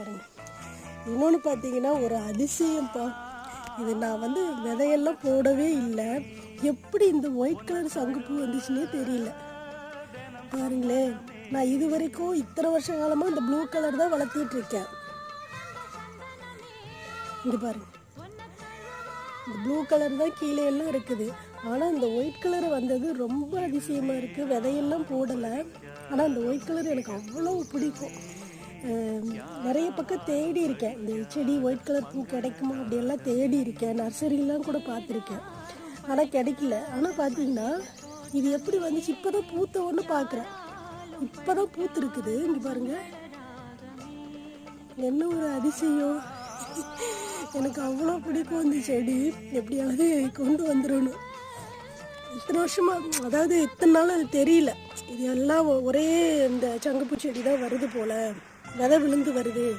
பாருங்க. இன்னொன்று பார்த்தீங்கன்னா ஒரு அதிசயம்ப்பா இது நான் வந்து விதையெல்லாம் போடவே இல்லை. எப்படி இந்த ஒயிட் கலர் சங்குப்பூ வந்துச்சுன்னே தெரியல. பாருங்களேன் நான் இது வரைக்கும் இத்தனை வருஷ காலமாக இந்த ப்ளூ கலர் தான் வளர்த்திட்டு இருக்கேன். இங்கே பாருங்க. இந்த ப்ளூ கலர் தான் கீழே எல்லாம் இருக்குது. ஆனால் இந்த ஒயிட் கலர் வந்தது ரொம்ப அதிசயமாக இருக்குது விதையெல்லாம் போடலை. ஆனால் இந்த ஒயிட் கலர் எனக்கு அவ்வளோ பிடிக்கும். நிறைய பக்கம் தேடி இருக்கேன். இந்த செடி ஒயிட் கலர் பூ கிடைக்குமா அப்படியெல்லாம் தேடி இருக்கேன். நர்சரிலாம் கூட பார்த்துருக்கேன். ஆனால் கிடைக்கல. ஆனால் பார்த்தீங்கன்னா இது எப்படி வந்துச்சு? இப்போ தான் பூத்த ஒன்று பார்க்குறேன் இப்போ தான் பூத்துருக்குது. இங்கே பாருங்கள் என்ன ஒரு அதிசயம். எனக்கு அவ்வளோ பிடிக்கும் இந்த செடி. எப்படியாவது கொண்டு வந்துடணும். இத்தனை வருஷமாக அதாவது இத்தனை நாள் அது தெரியல. இது எல்லாம் ஒ- ஒரே இந்த சங்குப்பூ செடி தான் வருது போல். விதை விழுந்து வருது.